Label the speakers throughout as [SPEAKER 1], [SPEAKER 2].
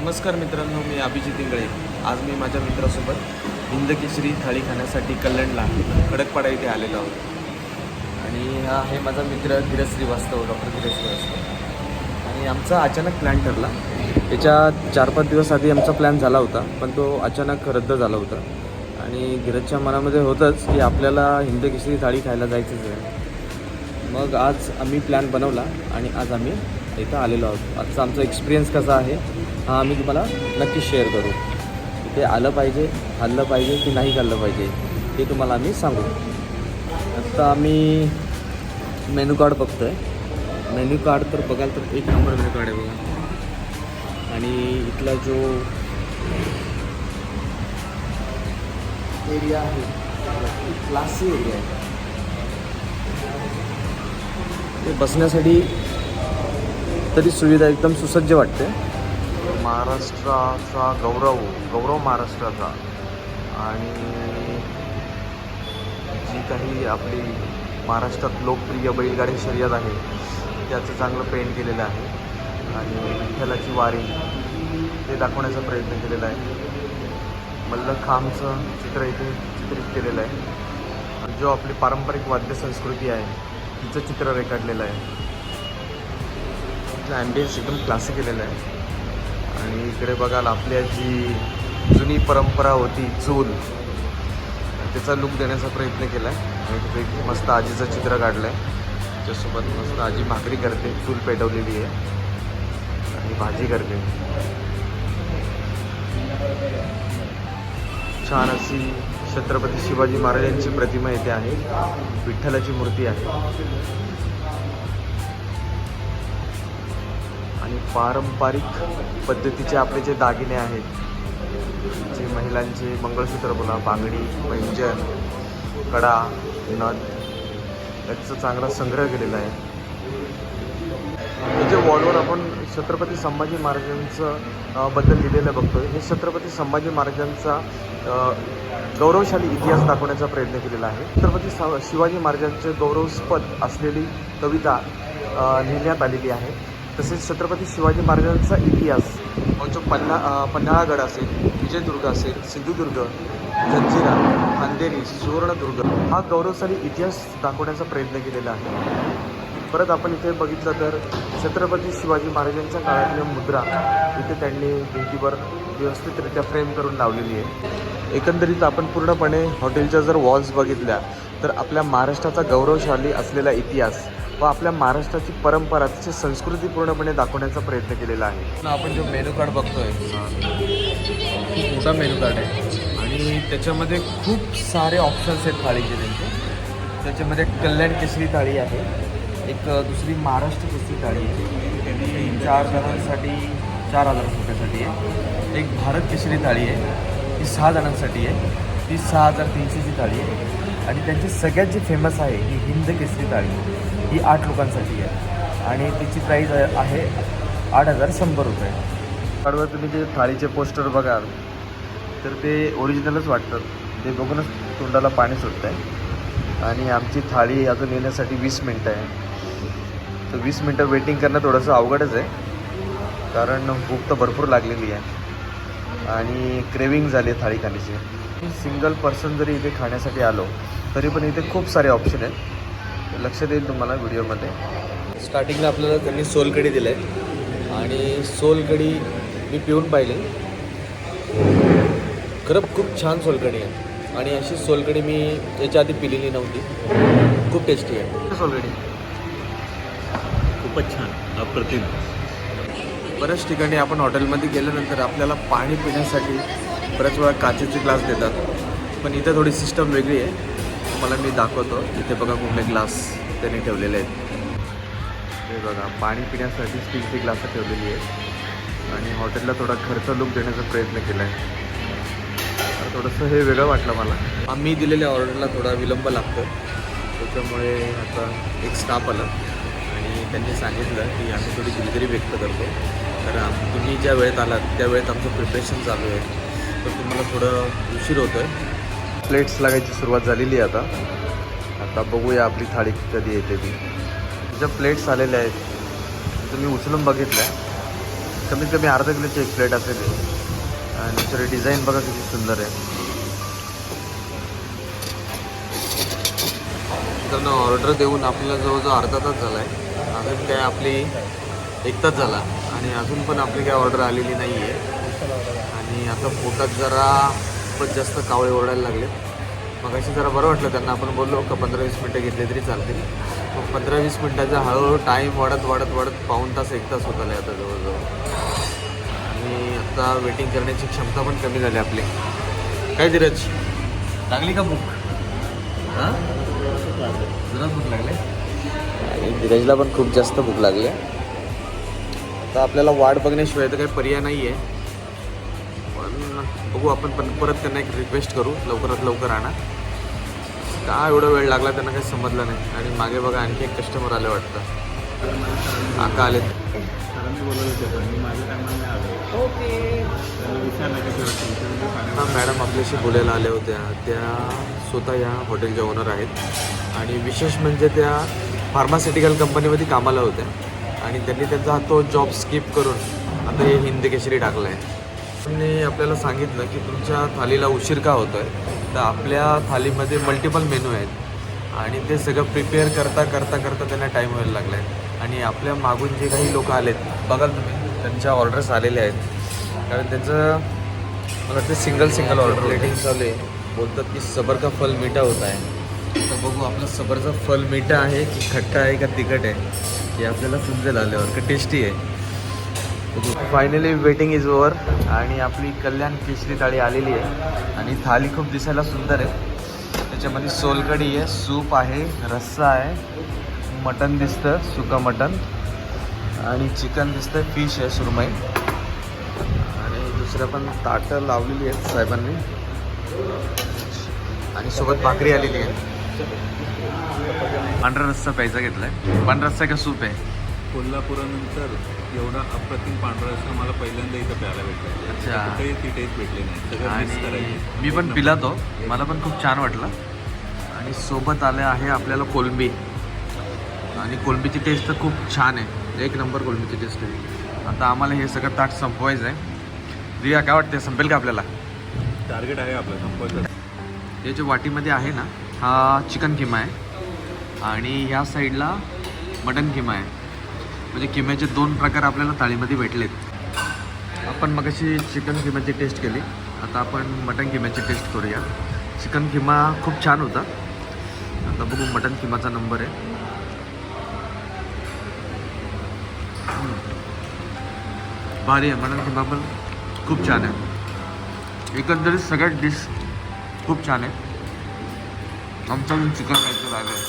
[SPEAKER 1] नमस्कार मित्रांनो मी अभिजित इंगळे. आज मी माझ्या मित्रासोबत हिंदकेसरी थाळी खाण्यासाठी कल्याणला खडकपाडा इथे आलेलो आहोत. आणि हा आहे माझा मित्र धीरज श्रीवास्तव डॉक्टर धीरज श्रीवास्तव. आणि आमचा अचानक प्लॅन ठरला. त्याच्या चार पाच दिवस आधी आमचा प्लॅन झाला होता पण तो अचानक रद्द झाला होता. आणि धीरजच्या मनामध्ये होतंच की आपल्याला हिंदकेसरी थाळी खायला जायचंच आहे. मग आज आम्ही प्लॅन बनवला आणि आज आम्ही इथं आलेलो आहोत. आजचा आमचा एक्सपिरियन्स कसा आहे हा आम्ही तुम्हाला नक्की शेअर करू. इथे आलं पाहिजे खाल्लं पाहिजे की नाही खाल्लं पाहिजे हे तुम्हाला आम्ही सांगू. आत्ता आम्ही मेनू कार्ड बघतो आहे मेन्यू कार्ड तर बघाल तर एक नंबर मेन्यू कार्ड आहे बघा. आणि इथला जो एरिया आहे क्लासी एरिया आहे. ते बसण्यासाठी तरी सुविधा एकदम सुसज्ज वाटते. महाराष्ट्राचा गौरव गौरव महाराष्ट्राचा. आणि जी काही आपली महाराष्ट्रात लोकप्रिय बैलगाडी शर्यत आहे त्याचं चांगलं पेंट केलेलं आहे. आणि विठ्ठलाची वारी ते दाखवण्याचा प्रयत्न केलेला आहे. मल्लखांबचं चित्र इथे चित्रित केलेलं आहे. आणि जो आपली पारंपरिक वाद्य संस्कृती आहे तिचं चित्र रेखाटलेलं आहे. ॲम्बियन्स एकदम क्लासिक केलेलं आहे. आणि इकडे बघाल आपल्या जी जुनी परंपरा होती चूल त्याचा लुक देण्याचा प्रयत्न केला आहे आणि तिथे एक मस्त आजीचं चित्र काढलं आहे त्याच्यासोबत मस्त आजी भाकरी करते. चूल पेटवलेली आहे. आणि भाजी करते. छान अशी छत्रपती शिवाजी महाराजांची प्रतिमा इथे आहे. विठ्ठलाची मूर्ती आहे. पारंपरिक पद्धतीचे आपले जे दागिने आहेत जे महिलांचे मंगळसूत्र बोला बांगडी पैंजन कडा नथ याचा चांगला संग्रह केलेला आहे. हे जे वॉलवर आपण छत्रपती संभाजी महाराजांचं बद्दल लिहिलेलं बघतोय हे छत्रपती संभाजी महाराजांचा गौरवशाली इतिहास दाखवण्याचा प्रयत्न केलेला आहे. छत्रपती शिवाजी महाराजांचे गौरवस्पद असलेली कविता लिहिण्यात आलेली आहे. तसेच छत्रपती शिवाजी महाराजांचा इतिहास मग जो पन्हा पन्हाळागड असेल विजयदुर्ग असेल सिंधुदुर्ग जंजिरा खांदेरी सुवर्णदुर्ग हा गौरवशाली इतिहास दाखवण्याचा प्रयत्न केलेला आहे. परत आपण इथे बघितलं तर छत्रपती शिवाजी महाराजांच्या काळातल्या मुद्रा इथे त्यांनी भिंतीवर व्यवस्थितरित्या फ्रेम करून लावलेली आहे. एकंदरीत आपण पूर्णपणे हॉटेलच्या जर वॉल्स बघितल्या तर आपल्या महाराष्ट्राचा गौरवशाली असलेला इतिहास व आपल्या महाराष्ट्राची परंपरा तिची संस्कृती पूर्णपणे दाखवण्याचा प्रयत्न केलेला आहे. आपण जो मेनू कार्ड बघतोय खूप मोठा मेनू कार्ड आहे. आणि त्याच्यामध्ये खूप सारे ऑप्शन्स आहेत थाळीचे त्यांचे. त्याच्यामध्ये कल्याण केसरी थाळी आहे. एक दुसरी महाराष्ट्र केसरी थाळी आहे. ती चार जणांसाठी चार हजार रुपयासाठी आहे. एक भारत केसरी थाळी आहे. ती सहा जणांसाठी आहे. ती सहा हजार तीनशेची थाळी आहे. आणि त्यांची सगळ्यात जी फेमस आहे ही हिंद केसरी थाळी. ही आठ लोकांसाठी आहे. आणि त्याची प्राईज आहे आठ हजार शंभर रुपये. कडवर तुम्ही जे थाळीचे पोस्टर बघाल तर ते ओरिजिनलच वाटतात ते बघूनच तोंडाला पाणी सुटतं आहे आणि आमची थाळी अजून येण्यासाठी वीस मिनटं आहे. तर वीस मिनटं वेटिंग करणं थोडंसं अवघडच आहे. कारण भूक तर भरपूर लागलेली आहे. आणि क्रेविंग झाली आहे थाळी खाण्याची. सिंगल पर्सन जरी इथे खाण्यासाठी आलो तरी पण इथे खूप सारे ऑप्शन आहेत. लक्ष देईल तुम्हाला व्हिडिओमध्ये. स्टार्टिंगला आपल्याला त्यांनी सोलकडी दिलं आहे आणि सोलकडी मी पिऊन पाहिली. खरं खूप छान सोलकडी आहे. आणि अशी सोलकडी मी याच्या आधी पिलेली नव्हती. खूप टेस्टी आहे. सोलकडी
[SPEAKER 2] खूपच छान. अप्रतिम.
[SPEAKER 1] बऱ्याच ठिकाणी आपण हॉटेलमध्ये गेल्यानंतर आपल्याला पाणी पिण्यासाठी बऱ्याच वेळा काचेचे ग्लास देतात. पण इथं थोडी सिस्टम वेगळी आहे. तुम्हाला मी दाखवतो. इथे बघा कुठले ग्लास त्यांनी ठेवलेले आहेत. हे बघा पाणी पिण्यासाठी स्टीलची ग्लास ठेवलेली आहे आणि हॉटेलला थोडा खर्च लुक देण्याचा प्रयत्न केला आहे तर थोडंसं हे वेगळं वाटलं मला. आम्ही दिलेल्या ऑर्डरला थोडा विलंब लागतो. त्याच्यामुळे आता एक स्टाफ आला. आणि त्यांनी सांगितलं की आम्ही थोडी दिलगिरी व्यक्त करतो. तर तुम्ही ज्या वेळेत आलात त्या वेळेत आमचं प्रिपरेशन चालू आहे. तर तुम्हाला थोडं उशीर होतो आहे प्लेट्स लागायची सुरुवात झालेली आहे आता. आता बघूया आपली थाळी कधी येते ती. ज्या प्लेट्स आलेल्या आहेत तुम्ही उचलून बघितल्या. कमीत कमी अर्धा किलोची एक प्लेट असेल. आणि त्याची डिझाईन बघा किती सुंदर आहे. त्यांना ऑर्डर देऊन आपल्याला जवळजवळ अर्धा तास झाला आहे अजून काय आपली एक तास झाला. आणि अजून पण आपली काय ऑर्डर आलेली नाही आहे आणि आता पोटात जरा खूपच जास्त कावळे ओरडायला लागले. मग अशी जरा बरं वाटलं त्यांना. आपण बोललो का पंधरा वीस मिनटं घेतले तरी चालतील. मग पंधरा वीस मिनटाचा हळूहळू टाईम वाढत वाढत वाढत पाऊण तास एक तास होत आले आता जवळजवळ. आणि आता वेटिंग करण्याची क्षमता पण कमी झाली आपली. काय धीरज? लागली का भूक हां? जरा भूक लागले? आणि धीरजला पण खूप जास्त भूक लागली. आता आपल्याला वाट बघण्याशिवाय तर काही पर्याय नाही आहे बघू आपण पण परत त्यांना एक रिक्वेस्ट करू. लवकरात लवकर आणा. का एवढा वेळ लागला त्यांना काही समजलं नाही. आणि मागे बघा आणखी एक कस्टमर आले वाटतं. काका आले हा मॅडम आपल्याशी बोलायला आल्या होत्या. त्या स्वतः या हॉटेलच्या ओनर आहेत. आणि विशेष म्हणजे त्या फार्मास्युटिकल कंपनीमध्ये कामाला होत्या. आणि त्यांनी त्यांचा तो जॉब स्किप करून आता हे हिंद केसरी टाकला आहे त्यांनी आपल्याला सांगितलं की तुमच्या थालीला उशीर का होतो आहे तर आपल्या थालीमध्ये मल्टिपल मेनू आहेत. आणि ते सगळं प्रिपेअर करता करता करता त्यांना टाईम व्हायला लागला आहे आणि आपल्या मागून जे काही लोक आलेत बघाल तुम्ही त्यांच्या ऑर्डर्स आलेल्या आहेत. कारण त्यांचं मला वाटतं सिंगल सिंगल ऑर्डर रेटिंग चालू आहे. बोलतात की सबर का फल मीठा होत आहे. तर बघू आपलं सबरचं फल मीठा आहे की खट्टा आहे का तिखट आहे हे आपल्याला समजेल आल्यावर का टेस्टी आहे. फायनली वेटिंग इज ओवर आणि आपली कल्याण केशरी थाळी आलेली आहे. आणि थाळी खूप दिसायला सुंदर आहे. त्याच्यामध्ये सोलकढी आहे सूप आहे रस्सा आहे मटन दिसतं सुका मटन आणि चिकन दिसतं फिश आहे सुरमई. आणि दुसरं पण ताटं लावलेली आहेत साहेबांनी. आणि सोबत भाकरी आलेली आहे. पांढरा रस्सा प्यायचा घेतलाय. पांढरा रस्सा का सूप आहे?
[SPEAKER 2] कोल्हापुरानंतर एवढा अप्रतिम पांढरा रस्सा मला पहिल्यांदा इथं प्यायला भेटला.
[SPEAKER 1] अच्छा.
[SPEAKER 2] कुठेही ती टेस्ट भेटली नाही. सगळं मिस
[SPEAKER 1] आणि
[SPEAKER 2] करायची.
[SPEAKER 1] मी पण पिला तो. मला पण खूप छान वाटलं. आणि सोबत आले आहे आपल्याला कोलंबी. आणि कोलंबीची टेस्ट तर खूप छान आहे. एक नंबर कोलंबीची टेस्ट आहे. आता आम्हाला हे सगळं ताट संपवायचं आहे. रिया काय वाटते संपेल का आपल्याला?
[SPEAKER 2] टार्गेट आहे आपलं संपर्क
[SPEAKER 1] हे जे वाटीमध्ये आहे ना हा चिकन किमा आहे. आणि ह्या साईडला मटन किमा आहे. म्हणजे किम्याचे दोन प्रकार आपल्याला थाळीमध्ये भेटलेत. आपण मग अशी चिकन किम्याची टेस्ट केली. आता आपण मटन किम्याची टेस्ट करूया. चिकन किमा खूप छान होता. आता बघू मटन किमाचा नंबर आहे. भारी आहे. मटन किमा पण खूप छान आहे. एकंदरीत सगळ्यात डिश खूप छान आहे. आमचं चिकन खायचं राहिलं आहे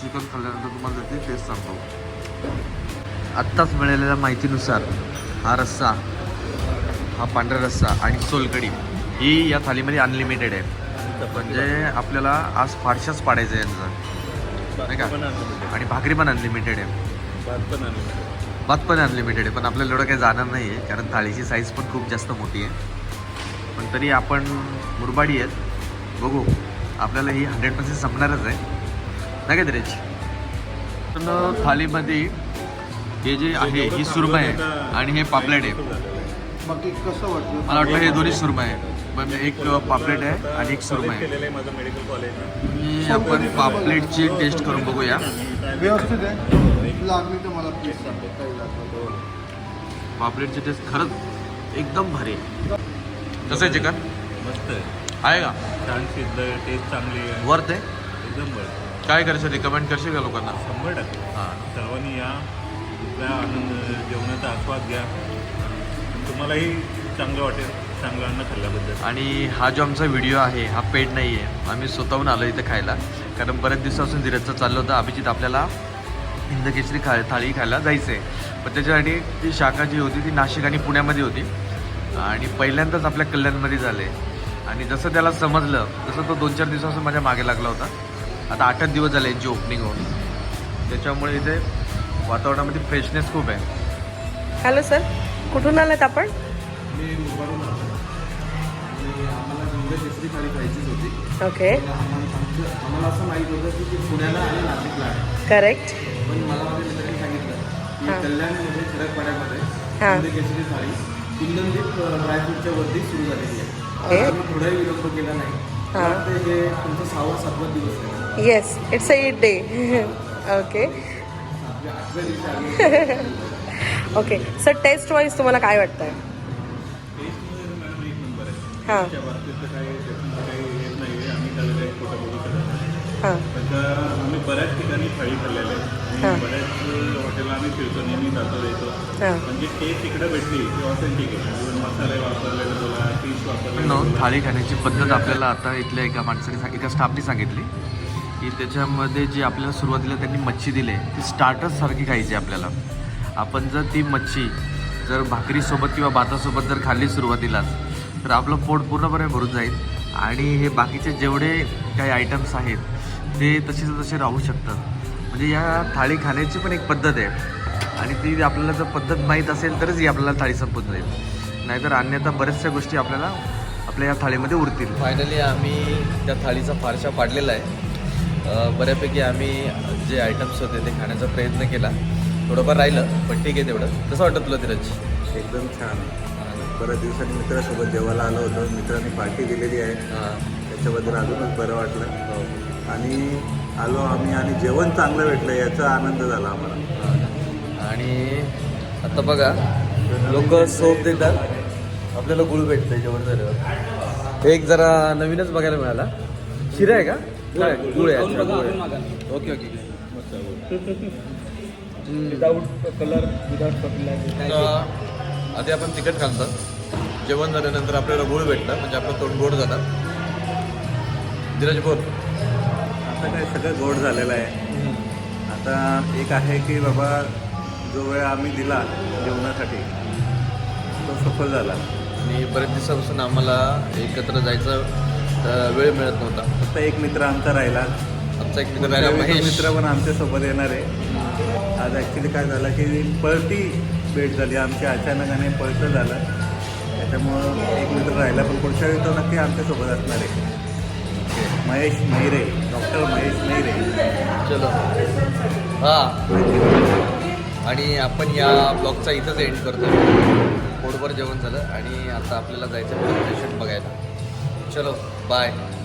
[SPEAKER 1] चिकन खाल्ल्यानंतर तुम्हाला त्याची टेस्ट सांगतो. आत्ताच मिळालेल्या माहितीनुसार हा रस्सा हा पांढरा रस्सा आणि सोलकडी ही या थालीमध्ये अनलिमिटेड आहे. म्हणजे आपल्याला आज फारशाच पाडायचं आहे यांचं. नाही का? आणि भाकरी पण अनलिमिटेड आहे.
[SPEAKER 2] भात पण unlimited.
[SPEAKER 1] भात पण अनलिमिटेड आहे. पण आपल्याला एवढं काही जाणार नाही आहे कारण थाळीची साईज पण खूप जास्त मोठी आहे. पण तरी आपण मुरबाडी आहेत. बघू. आपल्याला ही हंड्रेड पर्सेंट संपणारच आहे. नाही का पण थालीमध्ये हे जे आहे ही सुरमई आहे आणि हे पापलेट आहे.
[SPEAKER 2] बाकी कसं वाटलं?
[SPEAKER 1] मला वाटलं हे दोन्ही सुरमई आहे पण एक पापलेट आहे आणि एक सुरमई आहे.
[SPEAKER 2] केलेलं आहे माझं मेडिकल कॉलेज
[SPEAKER 1] आपण पापलेटची टेस्ट करून बघूया.
[SPEAKER 3] व्यवस्थित आहे. लागली तर मला प्लीज सांगते काही लागलं
[SPEAKER 1] पापलेटची टेस्ट खरंच एकदम भारी आहे. कसं आहे चिकन?
[SPEAKER 2] मस्त आहे.
[SPEAKER 1] आहे का?
[SPEAKER 2] छान शिजलं टेस्ट चांगली आहे.
[SPEAKER 1] वर्थ आहे?
[SPEAKER 2] एकदम बरं
[SPEAKER 1] काय करशील रिकमेंड करशील का लोकांना?
[SPEAKER 2] शंभर टक्के.
[SPEAKER 1] हां.
[SPEAKER 2] सर्वांनी या दुसऱ्या आनंद जेवणाचा आस्वाद घ्या. आणि तुम्हालाही चांगलं वाटेल चांगलं अन्न खाल्ल्याबद्दल.
[SPEAKER 1] आणि हा जो आमचा व्हिडिओ आहे हा पेड नाही आहे आम्ही स्वतःहून आलो इथं खायला. कारण बऱ्याच दिवसापासून धीरजचं चाललं होतं. अभिजित आपल्याला हिंद केसरी खा थाळी खायला जायचं आहे पण त्याच्यासाठी ती शाखा जी होती ती नाशिक आणि पुण्यामध्ये होती. आणि पहिल्यांदाच आपल्या कल्याणमध्ये झाले आणि जसं त्याला समजलं तसं तो दोन चार दिवसापासून माझ्या मागे लागला होता. आता आठच दिवस झाले यांची ओपनिंग होऊन. त्याच्यामुळे इथे वातावरणामध्ये फ्रेशनेस खूप आहे.
[SPEAKER 4] हॅलो सर कुठून आलात आपण?
[SPEAKER 1] मी मुंबईहून आलो. आणि आम्हाला थाळी खायचीच होती.
[SPEAKER 4] ओके
[SPEAKER 1] आम्हाला आम्हाला असं माहीत होतं की ते पुण्याला आणि नाशिकला आहे.
[SPEAKER 4] करेक्ट
[SPEAKER 1] पण मला माझ्या मित्रांनी सांगितलं की
[SPEAKER 4] हां.
[SPEAKER 1] कल्याणमध्ये खडकपाड्यामध्ये
[SPEAKER 4] हा.
[SPEAKER 5] कांदे केसरी थाळी इंदनदीप ड्रायफ्रूटच्या वरती सुरू झालेली आहे. आम्ही थोडाही विलंब केला नाही. वाटतं हे तुमचा सहावा सातवा दिवस आहे.
[SPEAKER 4] Yes it's a eight day okay okay sir taste wise तुम्हाला काय वाटतंय? हां.
[SPEAKER 6] आम्ही
[SPEAKER 4] हां.
[SPEAKER 6] आम्ही बऱ्याच ठिकाणी थाळी खाल्लेले बऱ्याच हॉटेलला आम्ही फिरतो नेहमी जातो येतो म्हणजे टेस्ट इकडे भेटली ती ऑथेंटिक आहे मसाले वापरलेले बोला फिश वापरले
[SPEAKER 7] थाळी खाण्याची पद्धत आपल्याला आता इथल्या एका माणसाने एका स्टाफने सांगितली. की त्याच्यामध्ये जी आपल्याला सुरुवातीला त्यांनी मच्छी दिली आहे, ती स्टार्टर्ससारखी खायची आपल्याला. आपण जर ती मच्छी जर भाकरीसोबत किंवा भातासोबत जर खाल्ली सुरुवातीलाच तर आपलं पोट पूर्णपणे भरून जाईल आणि हे बाकीचे जेवढे काही आयटम्स आहेत ते तसेच तसे राहू शकतात. म्हणजे या थाळी खाण्याची पण एक पद्धत आहे आणि ती आपल्याला जर पद्धत माहीत असेल तरच ही आपल्याला थाळी संपून जाईल. नाहीतर अन्यथा बऱ्याचशा गोष्टी आपल्याला आपल्या या थाळीमध्ये उरतील.
[SPEAKER 1] फायनली आम्ही त्या थाळीचा फारशा पाडलेला आहे. बऱ्यापैकी आम्ही जे आयटम्स होते ते खाण्याचा प्रयत्न केला. थोडंफार राहिलं पण ठीक आहे तेवढं. कसं वाटतं तुला धीरज
[SPEAKER 2] एकदम छान. बऱ्याच दिवसांनी मित्रासोबत जेवायला आलो होतो. मित्रांनी पार्टी दिलेली आहे.
[SPEAKER 1] हां.
[SPEAKER 2] त्याच्याबद्दल अजूनच बरं वाटलं.
[SPEAKER 1] हो.
[SPEAKER 2] आणि आलो आम्ही आणि जेवण चांगलं भेटलं याचा आनंद झाला आम्हाला.
[SPEAKER 1] हां. आणि आता बघा लोक सोप देतात. आपल्याला गुळ भेटतं जेवण झाल्यावर एक जरा नवीनच बघायला मिळाला. शिरा आहे का? गुळ आहे अच्छा, गुळ आहे. Okay okay.
[SPEAKER 5] Without colour without
[SPEAKER 1] आधी आपण तिखट घालतो जेवण झाल्यानंतर आपल्याला गुळ भेटलं म्हणजे आपलं तोंड गोड जातं. धीरज बोल.
[SPEAKER 2] आता काय सगळं गोड झालेलं आहे. आता एक आहे की बाबा जो वेळ आम्ही दिला जेवणासाठी तो सफल झाला.
[SPEAKER 1] आणि बरेच दिवसापासून आम्हाला एकत्र जायचा वेळ मिळत नव्हता.
[SPEAKER 2] फक्त एक मित्र आमचा राहिला.
[SPEAKER 1] आमचा एक मित्र राहिला
[SPEAKER 2] वेळी तो
[SPEAKER 1] महेश.
[SPEAKER 2] मित्र पण आमच्यासोबत येणार आहे. आज ॲक्च्युली काय झालं की पळती भेट झाली. आमची अचानकाने पळतं झालं. त्याच्यामुळं एक मित्र राहिला पण पुढच्या वेळी तो नक्की आमच्यासोबत असणार आहे. महेश मैरे डॉक्टर महेश मैरे.
[SPEAKER 1] चलो. हां. आणि आपण या ब्लॉगचा इथंच एंड करतो. पोटभर जेवण झालं आणि आता आपल्याला जायचं प्रेझेंटेशन बघायला. चलो. Bye.